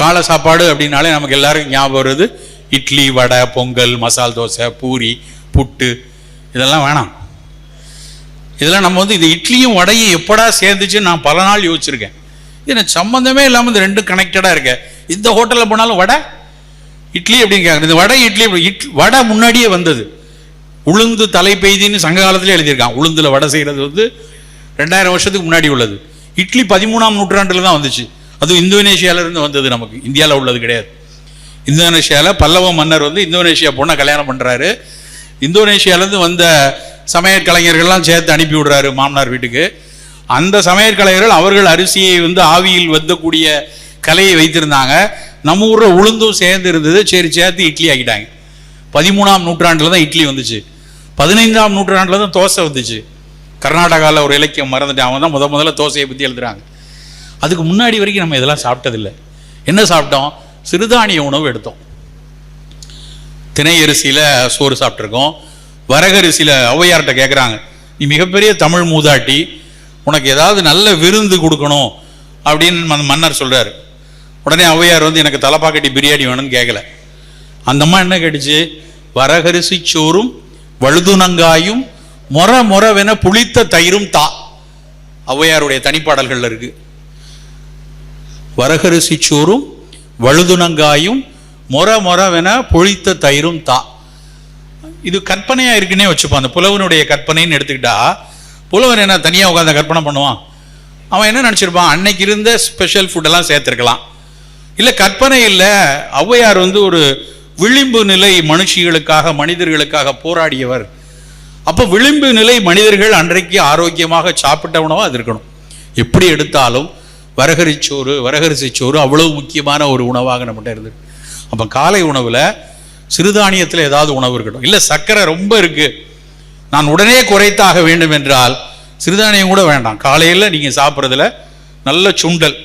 காலை சாப்பாடு அப்படின்னாலே நமக்கு எல்லாருக்கும் ஞாபகம் வருது. இட்லி வடை பொங்கல் மசால் தோசை பூரி புட்டு இதெல்லாம் வேணாம். இதெல்லாம் நம்ம வந்து இது இட்லியும் வடையும் எப்படா சேர்ந்துச்சு நான் பல நாள் யோசிச்சிருக்கேன். இது சம்மந்தமே இல்லாமல் இந்த ரெண்டும் கனெக்டடாக இருக்க. இந்த ஹோட்டலில் போனாலும் வடை இட்லி அப்படின்னு கேட்குறது இந்த வடை இட்லி இட் இட்லி வடை முன்னாடியே வந்தது. உளுந்து தலைப்பெய்தின்னு சங்க காலத்திலே எழுதியிருக்கான் உளுந்தில் வடை செய்கிறது வந்து ரெண்டாயிரம் வருஷத்துக்கு முன்னாடி உள்ளது. இட்லி பதிமூணாம் நூற்றாண்டில் தான் வந்துச்சு. அதுவும் இந்தோனேஷியாவிலேருந்து வந்தது நமக்கு. இந்தியாவில் உள்ளது கிடையாது. இந்தோனேஷியாவில் பல்லவ மன்னர் வந்து இந்தோனேஷியா பொண்ணை கல்யாணம் பண்ணுறாரு இந்தோனேஷியாவிலேருந்து வந்த சமையல் கலைஞர்கள்லாம் சேர்த்து அனுப்பி விடுறாரு மாமனார் வீட்டுக்கு. அந்த சமையல் கலைஞர்கள் அவர்கள் அரிசியை வந்து ஆவியில் வந்தக்கூடிய கலையை வைத்திருந்தாங்க. நம்ம ஊரில் உளுந்தும் சேர்ந்து இருந்தது. சரி சேர்த்து இட்லி ஆக்கிட்டாங்க. பதிமூணாம் நூற்றாண்டில் தான் இட்லி வந்துச்சு. பதினைந்தாம் நூற்றாண்டில் தான் தோசை வந்துச்சு. கர்நாடகாவில் ஒரு இலக்கியம் மறந்துட்டு அவன் தான் முத முதல்ல தோசையை பற்றி எழுதுறாங்க. அதுக்கு முன்னாடி வரைக்கும் நம்ம இதெல்லாம் சாப்பிட்டதில்லை. என்ன சாப்பிட்டோம்? சிறுதானிய உணவு எடுத்தோம். தினை அரிசியில் சோறு சாப்பிட்ருக்கோம் வரகரிசியில் ஔவையார்கிட்ட கேட்குறாங்க நீ மிகப்பெரிய தமிழ் மூதாட்டி உனக்கு ஏதாவது நல்ல விருந்து கொடுக்கணும் அப்படின்னு மன் மன்னர் சொல்கிறாரு உடனே ஔவையார் வந்து எனக்கு தலைப்பாக்கட்டி பிரியாணி வேணும்னு கேட்கல அந்த அம்மா என்ன கேட்டுச்சு? வரகரிசி சோறும் வழுதுனங்காயும் மொர மொரவென புளித்த தயிரும் தா. ஔவையாருடைய தனிப்பாடல்களில் இருக்குது வரகரிசி சோறும் வழுதுனங்காயும் மொர மொரவென பொழித்த தயிரும் தா. இது கற்பனையாக இருக்குன்னே வச்சுப்பான் அந்த புலவனுடைய கற்பனைன்னு எடுத்துக்கிட்டா புலவன் என்ன தனியாக உட்காந்து கற்பனை பண்ணுவான்? அவன் என்ன நினச்சிருப்பான்? அன்னைக்கு இருந்த ஸ்பெஷல் ஃபுட்டெல்லாம் சேர்த்துருக்கலாம். இல்லை கற்பனை இல்லை. ஔவையார் வந்து ஒரு விளிம்பு நிலை மனுஷிகளுக்காக மனிதர்களுக்காக போராடியவர். அப்போ விளிம்பு நிலை மனிதர்கள் அன்றைக்கு ஆரோக்கியமாக சாப்பிட்ட உணவாக அது இருக்கணும். எப்படி எடுத்தாலும் வரகரிச்சோறு வரகரிசிச்சோறு அவ்வளவு முக்கியமான ஒரு உணவாக நம்மகிட்ட இருந்தது அப்போ காலை உணவில் சிறுதானியத்தில் ஏதாவது உணவு இருக்கட்டும். இல்லை சர்க்கரை ரொம்ப இருக்குது நான் உடனே குறைத்தாக வேண்டும் என்றால் சிறுதானியம் கூட வேண்டாம். காலையில் நீங்கள் சாப்பிட்றதுல நல்ல சுண்டல்.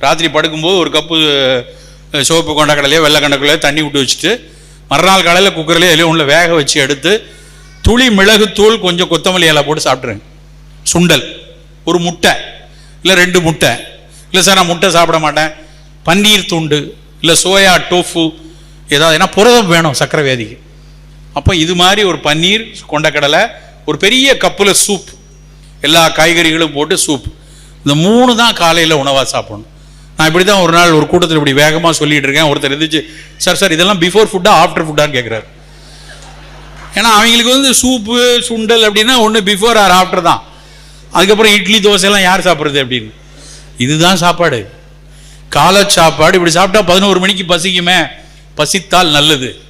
ராத்திரி படுக்கும்போது ஒரு கப்பு அஹ், சிவப்பு கொண்டக்கடலையோ வெள்ளை கொண்டக்கடலையோ தண்ணி விட்டு வச்சுட்டு மறுநாள் காலையில் குக்கர்லேயே எல்லாம் உள்ள வேக வச்சு எடுத்து துளி மிளகுத்தூள் கொஞ்சம் கொத்தமல்லி இலை போட்டு சாப்பிட்ருங்க சுண்டல். ஒரு முட்டை. இல்லை ரெண்டு முட்டை. இல்லை சார் நான் முட்டை சாப்பிட மாட்டேன். பன்னீர் துண்டு இல்லை சோயா டோஃபு ஏதாவது ஏன்னா புரதம் வேணும் சக்கரை வியாதிக்கு அப்போ இது மாதிரி ஒரு பன்னீர் கொண்டக்கடலை ஒரு பெரிய கப்பில் சூப் எல்லா காய்கறிகளும் போட்டு சூப் இந்த மூணு தான் காலையில் உணவாக சாப்பிடணும். நான் இப்படி தான் ஒரு நாள் ஒரு கூட்டத்தில் இப்படி வேகமாக சொல்லிட்டு இருக்கேன். ஒருத்தர் இருந்துச்சு சார் சார் இதெல்லாம் பிஃபோர் ஃபுட்டா ஆஃப்டர் ஃபுட்டான்னு கேட்குறாரு ஏன்னா அவங்களுக்கு வந்து சூப்பு சுண்டல் அப்படின்னா ஒன்று பிஃபோர் ஆர் ஆஃப்டர் தான். அதுக்கப்புறம் இட்லி தோசை எல்லாம் யார் சாப்பிட்றது அப்படின்னு. இதுதான் சாப்பாடு. காலை சாப்பாடு இப்படி சாப்பிட்டா பதினோரு மணிக்கு பசிக்குமே. பசித்தால் நல்லது.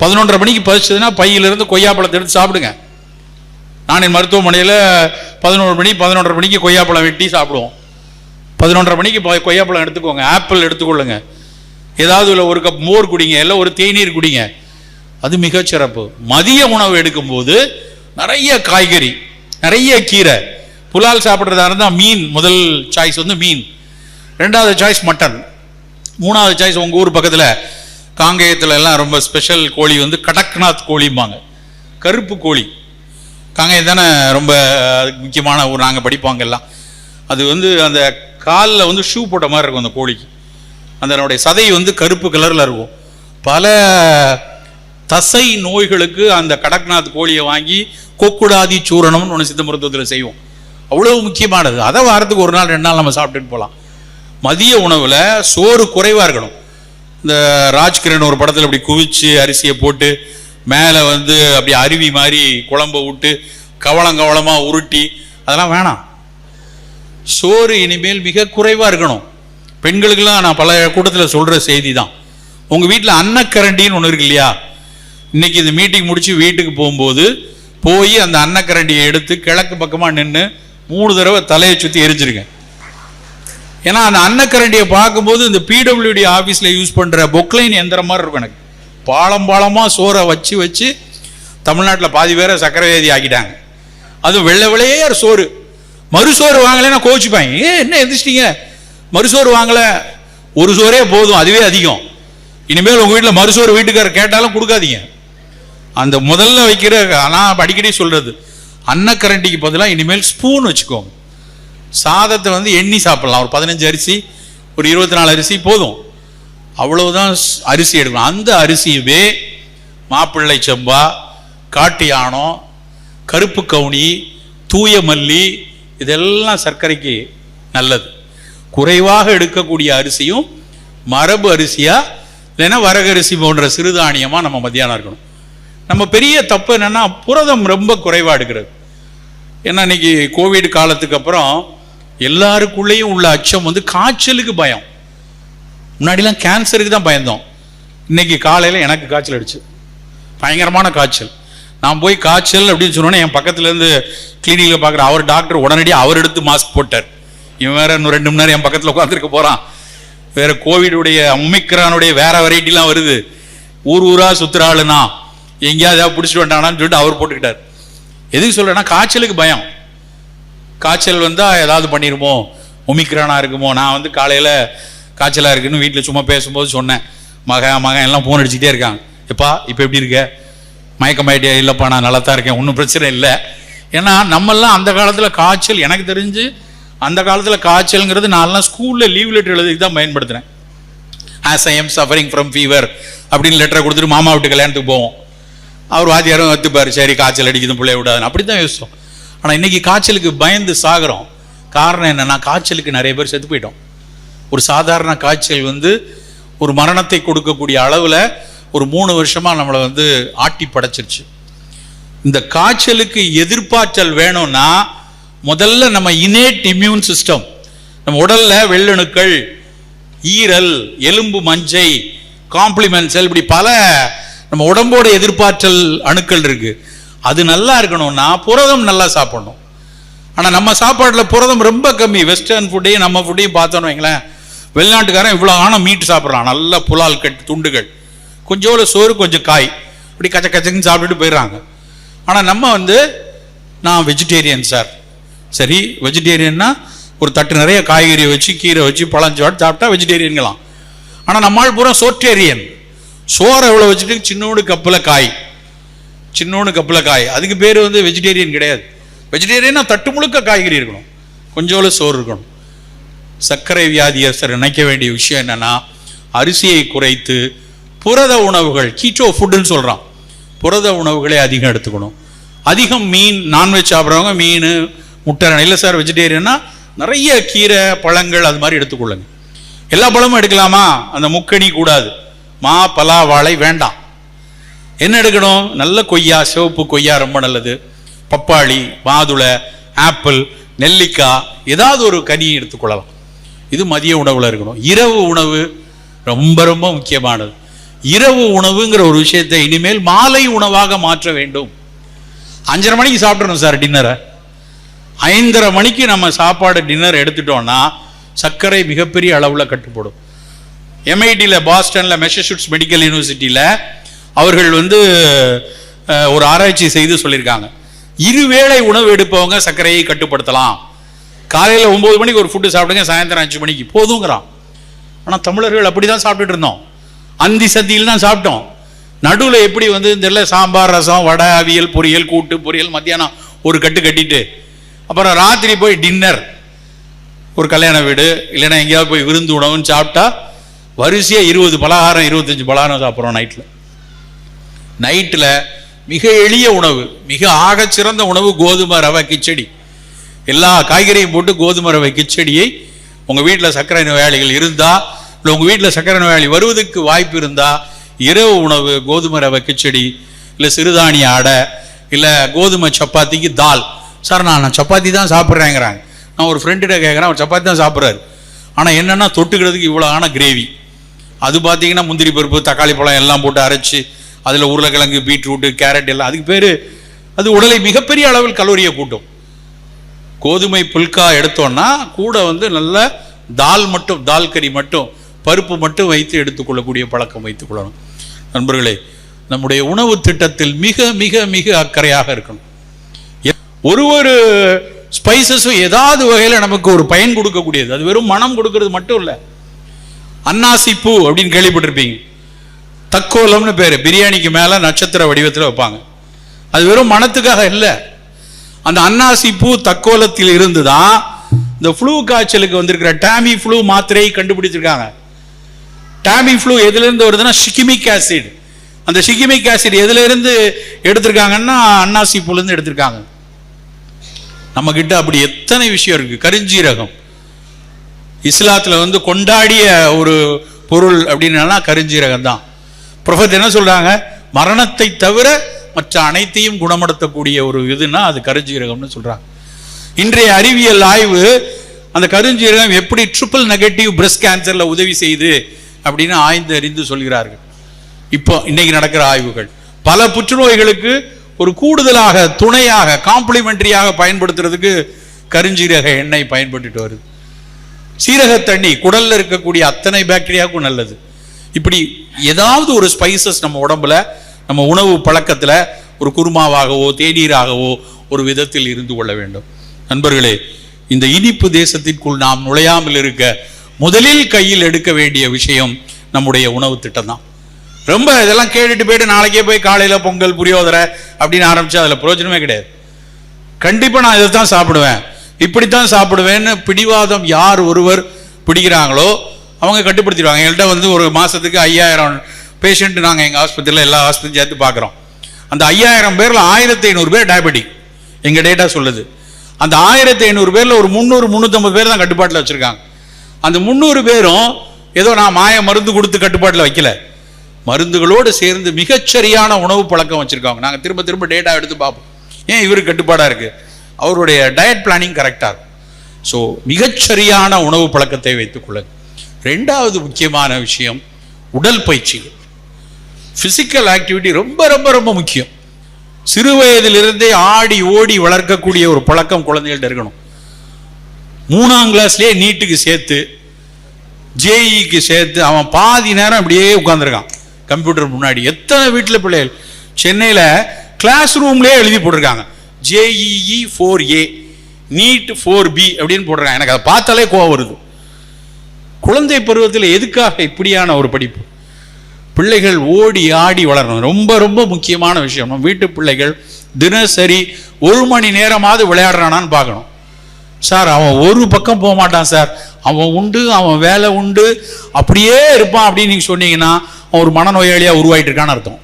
பதினொன்றரை மணிக்கு பசிச்சதுன்னா பையிலிருந்து கொய்யாப்பழத்தை எடுத்து சாப்பிடுங்க. நான் என் மருத்துவமனையில் பதினோரு மணி பதினொன்றரை மணிக்கு கொய்யாப்பழம் வெட்டி சாப்பிடுவோம். பதினொன்றரை மணிக்கு கொய்யாப்பழம் எடுத்துக்கோங்க. ஆப்பிள் எடுத்துக்கொள்ளுங்க. ஏதாவது இல்லை ஒரு கப் மோர் குடிங்க இல்லை ஒரு தேநீர் குடிங்க. அது மிகச்சிறப்பு. மதிய உணவு எடுக்கும்போது நிறைய காய்கறி நிறைய கீரை புலால் சாப்பிட்றதா இருந்தால் மீன் முதல் சாய்ஸ் வந்து மீன். ரெண்டாவது சாய்ஸ் மட்டன். மூணாவது சாய்ஸ் உங்கள் ஊர் பக்கத்தில் காங்கேயத்தில் எல்லாம் ரொம்ப ஸ்பெஷல் கோழி வந்து கடக்நாத் கோழிம்பாங்க. கருப்பு கோழி. காங்கேயம் தானே ரொம்ப முக்கியமான ஊர் நாங்கள் படிப்பாங்க எல்லாம் அது வந்து அந்த காலில் வந்து ஷூ போட்ட மாதிரி இருக்கும் அந்த கோழிக்கு. அதனுடைய சதை வந்து கருப்பு கலரில் இருக்கும். பல தசை நோய்களுக்கு அந்த கடக்நாத் கோழியை வாங்கி கொக்குடாதி சூரணம்னு ஒன்று சித்த மருத்துவத்தில் செய்வோம். அவ்வளவு முக்கியமானது. அதை வாரத்துக்கு ஒரு நாள் ரெண்டு நாள் நம்ம சாப்பிட்டுட்டு போகலாம் மதிய உணவில் சோறு குறைவாக இருக்கணும். இந்த ராஜ்கிரண் ஒரு படத்தில் இப்படி குவிச்சு அரிசியை போட்டு மேலே வந்து அப்படி அருவி மாதிரி குழம்ப விட்டு கவளம் கவளமாக உருட்டி அதெல்லாம் வேணாம். சோறு இனிமேல் மிக குறைவாக இருக்கணும். பெண்களுக்கெல்லாம் நான் பல கூட்டத்தில் சொல்கிற செய்தி தான் உங்கள் வீட்டில் அன்னக்கரண்டின்னு ஒன்று இருக்கு இல்லையா? இன்னைக்கு இந்த மீட்டிங் முடித்து வீட்டுக்கு போகும்போது போய் அந்த அன்னக்கரண்டியை எடுத்து கிழக்கு பக்கமாக நின்று மூணு தடவை தலையை சுற்றி எரிஞ்சிருக்கேன் ஏன்னா அந்த அன்னக்கரண்டியை பார்க்கும்போது இந்த பிடபிள்யூடி ஆஃபீஸில் யூஸ் பண்ணுற பொக்லைன் எந்திரம் மாதிரி இருக்கும் எனக்கு. பாலம் பாலமாக சோறை வச்சு வச்சு தமிழ்நாட்டில் பாதி பேரை சக்கரவேதி ஆக்கிட்டாங்க. அதுவும் வெள்ளை வெள்ளையே சோறு? மறுசோறு வாங்கலைன்னா கோச்சுப்பாங்க ஏ என்ன எந்திரிச்சிட்டீங்க? மறுசோறு வாங்கலை. ஒரு சோறே போதும் அதுவே அதிகம். இனிமேல் உங்கள் வீட்டில் மறுசோறு வீட்டுக்காரர் கேட்டாலும் கொடுக்காதீங்க. அந்த முதல்ல வைக்கிற நான் அடிக்கடி சொல்கிறது அன்னக்கரண்டிக்கு பதிலாக இனிமேல் ஸ்பூன் வச்சுக்கோங்க சாதத்தை வந்து எண்ணி சாப்பிடலாம். ஒரு பதினஞ்சு அரிசி ஒரு இருபத்தி நாலு அரிசி போதும். அவ்வளவுதான் ஸ்- அரிசி எடுக்கணும். அந்த அரிசியவே மாப்பிள்ளை செம்பா காட்டு யானம் கருப்பு கவுனி தூய மல்லி இதெல்லாம் சர்க்கரைக்கு நல்லது. குறைவாக எடுக்கக்கூடிய அரிசியும் மரபு அரிசியாக இல்லைன்னா வரகரிசி போன்ற சிறுதானியமாக நம்ம மத்தியானம் இருக்கணும். நம்ம பெரிய தப்பு என்னென்னா புரதம் ரொம்ப குறைவாக எடுக்கிறது. ஏன்னா இன்னைக்கு கோவிட் காலத்துக்கு அப்புறம் எல்லாருக்குள்ளேயும் உள்ள அச்சம் வந்து காய்ச்சலுக்கு பயம். முன்னாடிலாம் கேன்சருக்கு தான் பயந்தோம். இன்னைக்கு காலையில் எனக்கு காய்ச்சல் அடிச்சு. பயங்கரமான காய்ச்சல். நான் போய் காய்ச்சல் அப்படின்னு சொன்னோன்னே என் பக்கத்துலேருந்து கிளினிக்கில் பார்க்குற அவர் டாக்டர் உடனடியாக அவர் எடுத்து மாஸ்க் போட்டார். இவன் வேற இன்னும் ரெண்டு மணி நேரம் என் பக்கத்தில் உட்காந்துருக்க போகிறான் வேற கோவிடுடைய ஒமிக்ரானுடைய வேற வெரைட்டிலாம் வருது. ஊர் ஊராக சுற்றுறாளுனா எங்கேயாவது ஏதாவது பிடிச்சிட்டு வேண்டானான்னு சொல்லிட்டு அவர் போட்டுக்கிட்டார். எதுக்கு சொல்றேன்னா காய்ச்சலுக்கு பயம். காய்ச்சல் வந்தா ஏதாவது பண்ணிருமோ? ஒமிக்ரானா இருக்குமோ? நான் வந்து காலையில காய்ச்சலா இருக்குன்னு வீட்டில் சும்மா பேசும்போது சொன்னேன். மகன் மகன் எல்லாம் ஃபோன் அடிச்சுட்டே இருக்காங்க. எப்பா இப்போ எப்படி இருக்க? மயக்கமாயிட்டியா இல்லைப்பா நான் நல்லா தான் இருக்கேன். ஒன்றும் பிரச்சனை இல்லை. ஏன்னா நம்மெல்லாம் அந்த காலத்தில் காய்ச்சல் எனக்கு தெரிஞ்சு அந்த காலத்தில் காய்ச்சல்ங்கிறது நான்லாம் ஸ்கூலில் லீவ் லெட்டர் எழுதிக்கு தான் பயன்படுத்தினேன் as I am suffering from fever அப்படின்னு லெட்டரை கொடுத்துட்டு மாமா வீட்டு கல்யாணத்துக்கு போவோம். அவர் வாத்தியாரும் ஒத்துப்பார் சரி காய்ச்சல் அடிக்குது பிள்ளைய விடாதுன்னு. அப்படி தான் யோசிச்சோம். ஆனால் இன்னைக்கு காய்ச்சலுக்கு பயந்து சாகுறோம். காரணம் என்னென்னா காய்ச்சலுக்கு நிறைய பேர் செத்து போயிட்டோம். ஒரு சாதாரண காய்ச்சல் வந்து ஒரு மரணத்தை கொடுக்கக்கூடிய அளவில் ஒரு மூணு வருஷமாக நம்மளை வந்து ஆட்டி படைச்சிருச்சு. இந்த காய்ச்சலுக்கு எதிர்ப்பாற்றல் வேணும்னா முதல்ல நம்ம இனேட் இம்யூன் சிஸ்டம் நம்ம உடலில் வெள்ளணுக்கள் ஈரல் எலும்பு மஞ்சை காம்ப்ளிமெண்ட் செல் இப்படி பல நம்ம உடம்போட எதிர்பார்த்தல் அணுக்கள் இருக்கு. அது நல்லா இருக்கணும்னா புரதம் நல்லா சாப்பிடணும். ஆனா நம்ம சாப்பாட்டில் புரதம் ரொம்ப கம்மி. வெஸ்டர்ன் ஃபுட்டையும் நம்ம ஃபுட்டையும் பார்த்தோன்னு வைங்களேன் வெளிநாட்டுக்காரன் இவ்வளோ ஆனால் மீட் சாப்பிட்றான். நல்ல புலால் கட்டு துண்டுகள். கொஞ்சோண்டு சோறு கொஞ்சம் காய். இப்படி கச்ச கச்சக்குன்னு சாப்பிட்டுட்டு போயிடுறாங்க. ஆனால் நம்ம வந்து நான் வெஜிடேரியன் சார் சரி வெஜிடேரியன்னா ஒரு தட்டு நிறைய காய்கறி வச்சு கீரை வச்சு பழஞ்சாட்டு சாப்பிட்டா வெஜிடேரியன்களாம் ஆனால் நம்மால் பூரா சோட்டேரியன். சோறை எவ்வளோ வச்சுட்டு சின்னோடு கப்பில் காய். சின்னோண்டு கப்பில் காய். அதுக்கு பேர் வந்து வெஜிடேரியன் கிடையாது. வெஜிடேரியனா தட்டு முழுக்க காய்கறி இருக்கணும். கொஞ்சோளவு சோறு இருக்கணும். சர்க்கரை வியாதியஸ்தர் நினைக்க வேண்டிய விஷயம் என்னன்னா அரிசியை குறைத்து புரத உணவுகள் கீச்சோ ஃபுட்டுன்னு சொல்கிறான் புரத உணவுகளை அதிகம் எடுத்துக்கணும். அதிகம் மீன் நான்வெஜ் சாப்பிட்றவங்க மீன் முட்டை இல்லை சார் வெஜிடேரியன்னா நிறைய கீரை பழங்கள் அது மாதிரி எடுத்துக்கொள்ளுங்க. எல்லா பழமும் எடுக்கலாமா? அந்த முக்கணி கூடாது. மா பலா வாழை வேண்டாம். என்ன எடுக்கணும்? நல்ல கொய்யா சிவப்பு கொய்யா ரொம்ப நல்லது. பப்பாளி மாதுளை ஆப்பிள் நெல்லிக்காய் ஏதாவது ஒரு கனி எடுத்துக்கொள்ளலாம் இது மதிய உணவில் இருக்கணும். இரவு உணவு ரொம்ப ரொம்ப முக்கியமானது. இரவு உணவுங்கிற ஒரு விஷயத்தை இனிமேல் மாலை உணவாக மாற்ற வேண்டும். அஞ்சரை மணிக்கு சாப்பிடணும் சார் டின்னரை. ஐந்தரை மணிக்கு நம்ம சாப்பாடு டின்னர் எடுத்துட்டோம்னா சர்க்கரை மிகப்பெரிய அளவில் கட்டுப்படும். எம்ஐடியில் பாஸ்டனில் மெசசூட்ஸ் மெடிக்கல் யூனிவர்சிட்டியில் அவர்கள் வந்து ஒரு ஆராய்ச்சி செய்து சொல்லியிருக்காங்க. இருவேளை உணவு எடுப்பவங்க சர்க்கரையை கட்டுப்படுத்தலாம். காலையில் ஒம்பது மணிக்கு ஒரு ஃபுட்டு சாப்பிடுங்க சாயந்தரம் அஞ்சு மணிக்கு. போதுங்கிறான். ஆனால் தமிழர்கள் அப்படி தான் சாப்பிட்டுட்டு இருந்தோம். அந்தி சந்தியில் தான் சாப்பிட்டோம். நடுவில் எப்படி வந்து தெரியல சாம்பார் ரசம் வடை அவியல் பொரியல் கூட்டு பொரியல் மத்தியானம் ஒரு கட்டு கட்டிட்டு அப்புறம் ராத்திரி போய் டின்னர் ஒரு கல்யாண வீடு இல்லைன்னா எங்கேயாவது போய் விருந்து உணவுன்னு சாப்பிட்டா வரிசையா இருபது பலகாரம் இருபத்தஞ்சு பலகாரம் சாப்பிட்றோம் நைட்டில் நைட்டில் மிக எளிய உணவு மிக ஆக சிறந்த உணவு கோதுமை ரவை கிச்சடி. எல்லா காய்கறியும் போட்டு கோதுமை ரவை கிச்சடியை உங்கள் வீட்டில் சர்க்கரை நோயாளிகள் இருந்தா இல்லை உங்கள் வீட்டில் சர்க்கரை நோயாளி வருவதற்கு வாய்ப்பு இருந்தா இரவு உணவு கோதுமை ரவை கிச்சடி இல்லை சிறுதானிய அடை இல்லை கோதுமை சப்பாத்திக்கு தால். சார் நான் நான் சப்பாத்தி தான் சாப்பிட்றேங்கிறாங்க. நான் ஒரு ஃப்ரெண்டுகிட்ட கேட்குறேன் அவர் சப்பாத்தி தான் சாப்பிட்றாரு. ஆனால் என்னென்னா தொட்டுக்கிறதுக்கு இவ்வளோ ஆன கிரேவி அது பார்த்தீங்கன்னா முந்திரி பருப்பு தக்காளி பழம் எல்லாம் போட்டு அரைச்சி அதில் உருளைக்கிழங்கு பீட்ரூட்டு கேரட் எல்லாம் அதுக்கு பேர் அது உடலை மிகப்பெரிய அளவில் கலோரியை கூட்டும். கோதுமை புல்கா எடுத்தோம்னா கூட வந்து நல்ல தால் மட்டும் தால் கறி மட்டும் பருப்பு மட்டும் வைத்து எடுத்துக்கொள்ளக்கூடிய பழக்கம் வைத்துக் கொள்ளணும். நண்பர்களே நம்முடைய உணவு திட்டத்தில் மிக மிக மிக அக்கறையாக இருக்கணும். ஒரு ஒரு ஸ்பைசஸும் ஏதாவது வகையில் நமக்கு ஒரு பயன் கொடுக்கக்கூடியது. அது வெறும் மனம் கொடுக்கறது மட்டும் இல்லை. அன்னாசி பூ அப்படின்னு கேள்விப்பட்டிருப்பீங்க. தக்கோலம்னு பேர். பிரியாணிக்கு மேலே நட்சத்திர வடிவத்தில் வைப்பாங்க. அது வெறும் மனத்துக்காக இல்லை. அந்த அன்னாசி பூ தக்கோலத்தில் இருந்து தான் இந்த ஃப்ளூ காய்ச்சலுக்கு வந்திருக்கிற டேமி ஃப்ளூ மாத்திரையை கண்டுபிடிச்சிருக்காங்க. டேமி ஃப்ளூ எதுலேருந்து வருதுன்னா ஷிகிமிக் ஆசிட் அந்த ஷிகிமிக் ஆசிட் எதுலேருந்து எடுத்திருக்காங்கன்னா அன்னாசி பூலேருந்து எடுத்திருக்காங்க. நம்மக்கிட்ட அப்படி எத்தனை விஷயம் இருக்குது கருஞ்சீரகம். இஸ்லாத்தில் வந்து கொண்டாடிய ஒரு பொருள் அப்படின்னா கருஞ்சீரகம் தான் ப்ரொஃபத் என்ன சொல்கிறாங்க மரணத்தை தவிர மற்ற அனைத்தையும் குணப்படுத்தக்கூடிய ஒரு இதுனா அது கருஞ்சீரகம்னு சொல்கிறாங்க இன்றைய அறிவியல் ஆய்வு அந்த கருஞ்சீரகம் எப்படி ட்ரிபிள் நெகட்டிவ் பிரஸ்ட் கேன்சரில் உதவி செய்து அப்படின்னு ஆய்ந்து அறிந்து சொல்கிறார்கள். இப்போ இன்னைக்கு நடக்கிற ஆய்வுகள். பல புற்றுநோய்களுக்கு ஒரு கூடுதலாக துணையாக காம்ப்ளிமெண்டரியாக பயன்படுத்துறதுக்கு கருஞ்சீரக எண்ணெய் பயன்பட்டுட்டு வருது. சீரக தண்ணி குடல்ல இருக்கக்கூடிய அத்தனை பாக்டீரியாவுக்கும் நல்லது. இப்படி ஏதாவது ஒரு ஸ்பைசஸ் நம்ம உடம்புல நம்ம உணவு பழக்கத்துல ஒரு குருமாவாகவோ தேநீராகவோ ஒரு விதத்தில் இருந்து கொள்ள வேண்டும். நண்பர்களே இந்த இனிப்பு தேசத்திற்குள் நாம் நுழையாமல் இருக்க முதலில் கையில் எடுக்க வேண்டிய விஷயம் நம்முடைய உணவு திட்டம் தான். ரொம்ப இதெல்லாம் கேட்டுட்டு போயிட்டு நாளைக்கே போய் காலையில பொங்கல் புரியோதரை அப்படின்னு ஆரம்பித்து அதுல பிரயோஜனமே கிடையாது. கண்டிப்பா நான் இதை தான் சாப்பிடுவேன். இப்படித்தான் சாப்பிடுவேன்னு பிடிவாதம் யார் ஒருவர் பிடிக்கிறாங்களோ அவங்க கட்டுப்படுத்திடுவாங்க. எங்கள்கிட்ட வந்து ஒரு மாதத்துக்கு ஐயாயிரம் பேஷண்ட் நாங்கள் எங்கள் ஆஸ்பத்திரியில் எல்லா ஆஸ்பத்திரியும் சேர்த்து பார்க்குறோம். அந்த ஐயாயிரம் பேரில் ஆயிரத்தி ஐநூறு பேர் டயபெட்டிக் எங்கள் டேட்டா சொல்லுது. அந்த ஆயிரத்தி ஐநூறு பேரில் ஒரு முந்நூறு முந்நூற்றம்பது பேர் தான் கட்டுப்பாட்டில் வச்சுருக்காங்க. அந்த முந்நூறு பேரும் ஏதோ நான் மாய மருந்து கொடுத்து கட்டுப்பாட்டில் வைக்கல. மருந்துகளோடு சேர்ந்து மிகச்சரியான உணவு பழக்கம் வச்சுருக்காங்க நாங்கள் திரும்ப திரும்ப டேட்டா எடுத்து பார்ப்போம். ஏன் இவருக்கு கட்டுப்பாடாக இருக்குது அவருடைய டயட் பிளானிங் கரெக்டாக இருக்கும் ஸோ மிகச்சரியான உணவு பழக்கத்தை வைத்துக் ரெண்டாவது முக்கியமான விஷயம் உடல் பயிற்சிகள். ஃபிசிக்கல் ஆக்டிவிட்டி ரொம்ப ரொம்ப ரொம்ப முக்கியம். சிறு வயதிலிருந்தே ஆடி ஓடி வளர்க்கக்கூடிய ஒரு பழக்கம் குழந்தைகள்ட்ட இருக்கணும். மூணாம் கிளாஸ்லயே நீட்டுக்கு சேர்த்து ஜேஇக்கு சேர்த்து அவன் பாதி நேரம் அப்படியே உட்காந்துருக்கான் கம்ப்யூட்டர் முன்னாடி. எத்தனை வீட்டில் பிள்ளைகள்? சென்னையில் கிளாஸ் ரூம்லேயே எழுதி போட்டிருக்காங்க. JEE four A NEET four B அப்படின்னு போடுறாங்க. எனக்கு அதை பார்த்தாலே கோவம் வருது. குழந்தை பருவத்தில் எதுக்காக இப்படியான ஒரு படிப்பு? பிள்ளைகள் ஓடி ஆடி வளரணும். ரொம்ப ரொம்ப முக்கியமான விஷயம். நம்ம வீட்டு பிள்ளைகள் தினசரி ஒரு மணி நேரமாவது விளையாடுறானான்னு பார்க்கணும். சார் அவன் ஒரு பக்கம் போக மாட்டான் சார். அவன் உண்டு அவன் வேலை உண்டு. அப்படியே இருப்பான் அப்படின்னு நீங்கள் சொன்னீங்கன்னா அவன் ஒரு மனநோயாளியாக உருவாயிட்டு இருக்கான்னு அர்த்தம்.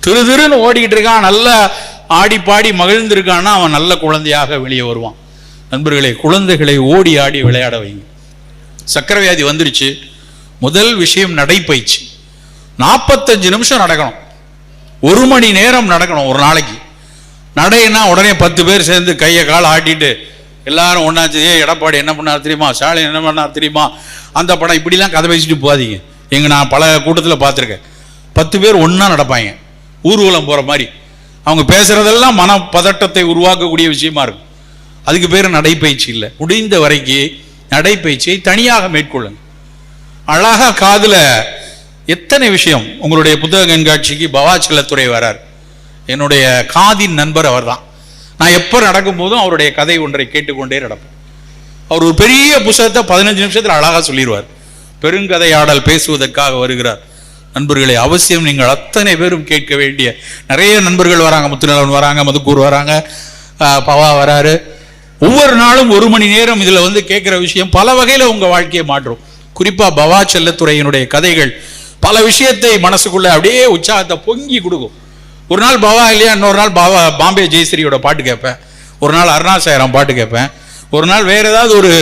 திரு திருன்னு ஓடிக்கிட்டு இருக்கான். நல்லா ஆடி பாடி மகிழ்ந்திருக்கான்னா அவன் நல்ல குழந்தையாக வெளியே வருவான். நண்பர்களே குழந்தைகளை ஓடி ஆடி விளையாட வைங்க. சக்கரை வியாதி வந்துருச்சு. முதல் விஷயம் நடைப்பயிற்சி. நாற்பத்தஞ்சு நிமிஷம் நடக்கணும். ஒரு மணி நேரம் நடக்கணும் ஒரு நாளைக்கு. நடைன்னா உடனே பத்து பேர் சேர்ந்து கையை கால் ஆட்டிட்டு எல்லாரும் ஒண்ணாச்சு ஏ எடப்பாடி என்ன பண்ணார் தெரியுமா? ஸ்டாலின் என்ன பண்ணார் தெரியுமா? அந்த படம் இப்படிலாம் கதை பேசிட்டு போகாதீங்க. எங்க நான் பல கூட்டத்தில் பார்த்துருக்கேன். பத்து பேர் ஒன்றா நடப்பாங்க. ஊர்வலம் போகிற மாதிரி. அவங்க பேசுறதெல்லாம் மன பதட்டத்தை உருவாக்கக்கூடிய விஷயமா இருக்கும். அதுக்கு பேர் நடைப்பயிற்சி இல்லை. முடிந்த வரைக்கும் நடைப்பயிற்சியை தனியாக மேற்கொள்ளுங்க. அழகா காதுல எத்தனை விஷயம் உங்களுடைய புத்தக கண்காட்சிக்கு பவா செல்லத்துறை வரார். என்னுடைய காதின் நண்பர் அவர்தான். நான் எப்போ நடக்கும்போதும் அவருடைய கதை ஒன்றை கேட்டுக்கொண்டே நடப்பேன். அவர் ஒரு பெரிய புத்தகத்தை பதினஞ்சு நிமிஷத்தில் அழகாக சொல்லிடுவார் பெருங்கதையாடல் பேசுவதற்காக வருகிறார். நண்பர்களை அவசியம் நீங்கள் அத்தனை பேரும் கேட்க வேண்டிய நிறைய நண்பர்கள் வராங்க முத்துநலன் வராங்க மதுக்கூர் வராங்க பவா வராரு. ஒவ்வொரு நாளும் ஒரு மணி நேரம் இதில் வந்து கேட்குற விஷயம் பல வகையில் உங்கள் வாழ்க்கையை மாற்றும். குறிப்பாக பவா செல்லத்துறையினுடைய கதைகள் பல விஷயத்தை மனசுக்குள்ளே அப்படியே உற்சாகத்தை பொங்கி கொடுக்கும். ஒரு நாள் பவா இல்லையா இன்னொரு நாள் பாவா பாம்பே ஜெயஸ்ரீயோட பாட்டு கேட்பேன். ஒரு நாள் அருணாசாயிரம் பாட்டு கேட்பேன். ஒரு நாள் வேறு ஏதாவது ஒரு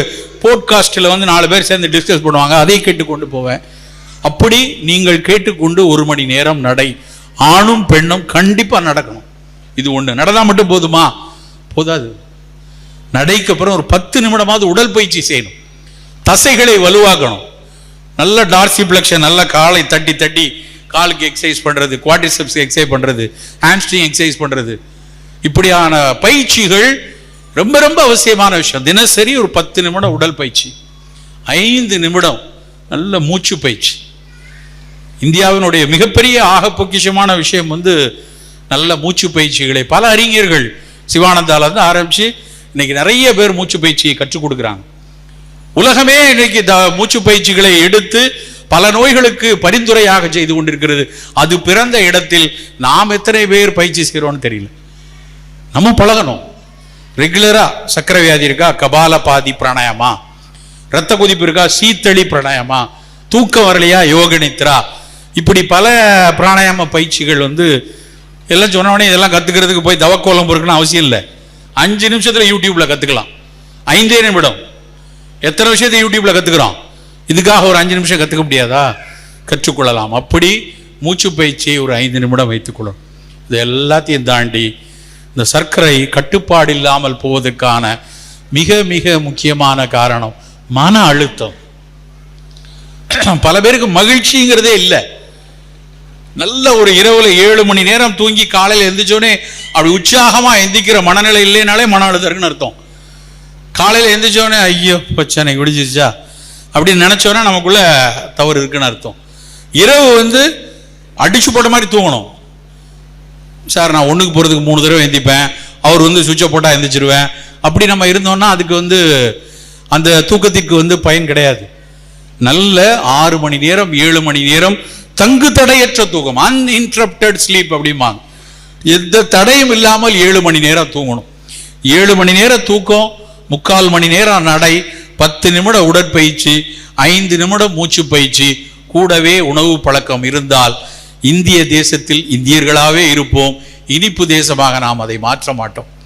போட்காஸ்ட்டில் வந்து நாலு பேர் சேர்ந்து டிஸ்கஸ் பண்ணுவாங்க அதை கேட்டுக்கொண்டு போவேன். அப்படி நீங்கள் கேட்டுக்கொண்டு ஒரு மணி நேரம் நடை. ஆணும் பெண்ணும் கண்டிப்பாக நடக்கணும். இது ஒன்று நடந்தால் மட்டும் போதுமா? போதாது. நடைக்கு அப்புறம் ஒரு பத்து நிமிடமாவது உடற்பயிற்சி செய்யணும். தசைகளை வலுவாக்கணும். நல்ல டார்சி பிளக்ஷன் நல்ல காலை தட்டி தட்டி காலுக்கு எக்ஸசைஸ் பண்ணுறது குவாட்ரிசெப்ஸ் எக்ஸசைஸ் பண்ணுறது ஹேம்ஸ்ட்ரிங் எக்ஸசைஸ் பண்ணுறது இப்படியான பயிற்சிகள் ரொம்ப ரொம்ப அவசியமான விஷயம். தினசரி ஒரு பத்து நிமிடம் உடல் பயிற்சி. ஐந்து நிமிடம் நல்ல மூச்சு பயிற்சி. இந்தியாவினுடைய மிகப்பெரிய ஆக பொக்கிஷமான விஷயம் வந்து நல்ல மூச்சு பயிற்சிகளை பல அறிஞர்கள் சிவானந்தால இருந்து ஆரம்பிச்சு இன்னைக்கு நிறைய பேர் மூச்சு பயிற்சியை கற்றுக் கொடுக்குறாங்க. உலகமே இன்னைக்கு த- மூச்சு பயிற்சிகளை எடுத்து பல நோய்களுக்கு பரிந்துரையாக செய்து கொண்டிருக்கிறது. அது பிறந்த இடத்தில் நாம் எத்தனை பேர் பயிற்சி செய்கிறோம்னு தெரியல. நம்ம பழகணும். ரெகுலரா சக்கரை வியாதி இருக்கா? கபால பாதி பிராணாயாமா. ரத்த கொதிப்பு இருக்கா? சீத்தளி பிராணாயாமா. தூக்கம் வரலையா? யோக நித்ரா இப்படி பல பிராணாயாம பயிற்சிகள் வந்து எல்லாம் சொன்ன உடனே இதெல்லாம் கத்துக்கிறதுக்கு போய் தவக்கோலம் பொறுக்கணும் அவசியம் இல்லை. அஞ்சு நிமிஷத்தில் யூடியூப்ல கற்றுக்கலாம் ஐந்தே நிமிடம். எத்தனை விஷயத்தை யூடியூப்ல கற்றுக்குறோம் இதுக்காக ஒரு அஞ்சு நிமிஷம் கற்றுக்க முடியாதா? கற்றுக்கொள்ளலாம். அப்படி மூச்சு பயிற்சியை ஒரு ஐந்து நிமிடம் வைத்துக்கொள்ளணும். இது எல்லாத்தையும் தாண்டி இந்த சர்க்கரை கட்டுப்பாடு இல்லாமல் போவதற்கான மிக மிக முக்கியமான காரணம் மன அழுத்தம். பல பேருக்கு மகிழ்ச்சிங்கிறதே இல்லை. நல்ல ஒரு இரவுல ஏழு மணி நேரம் தூங்கி காலையில் எந்திரிச்சோடனே அப்படி உற்சாகமா எந்திக்கிற மனநிலை இல்லைனாலே மன அழுத்தம் இருக்குன்னு அர்த்தம். காலையில் எந்திரிச்சோடனே ஐயோ பிரச்சனை விடிஞ்சிச்சா அப்படின்னு நினைச்சோன்னா நமக்குள்ள தவறு இருக்குன்னு அர்த்தம். இரவு வந்து அடிச்சு போட்ட மாதிரி தூங்கணும். சார் நான் ஒண்ணுக்கு போறதுக்கு மூணு தடவை எந்திப்பேன். அவர் வந்து சுவிட்சை போட்டா எந்திரிச்சிருவேன். அப்படி நம்ம இருந்தோம்னா அதுக்கு வந்து அந்த தூக்கத்திற்கு வந்து பயன் கிடையாது. நல்ல ஆறு மணி நேரம் ஏழு மணி நேரம் தங்கு தடையற்ற தூக்கம் அன்இன்டரப்டட் ஸ்லீப் அப்படிம்பாங்க. எந்த தடையும் இல்லாமல் ஏழு மணி நேரம் தூங்கணும். ஏழு மணி நேரம் தூக்கம் முக்கால் மணி நேரம் நடை பத்து நிமிடம் உடற்பயிற்சி ஐந்து நிமிடம் மூச்சு பயிற்சி கூடவே உணவு பழக்கம் இருந்தால் இந்திய தேசத்தில் இந்தியர்களாகவே இருப்போம். இனிப்பு தேசமாக நாம் அதை மாற்ற மாட்டோம்.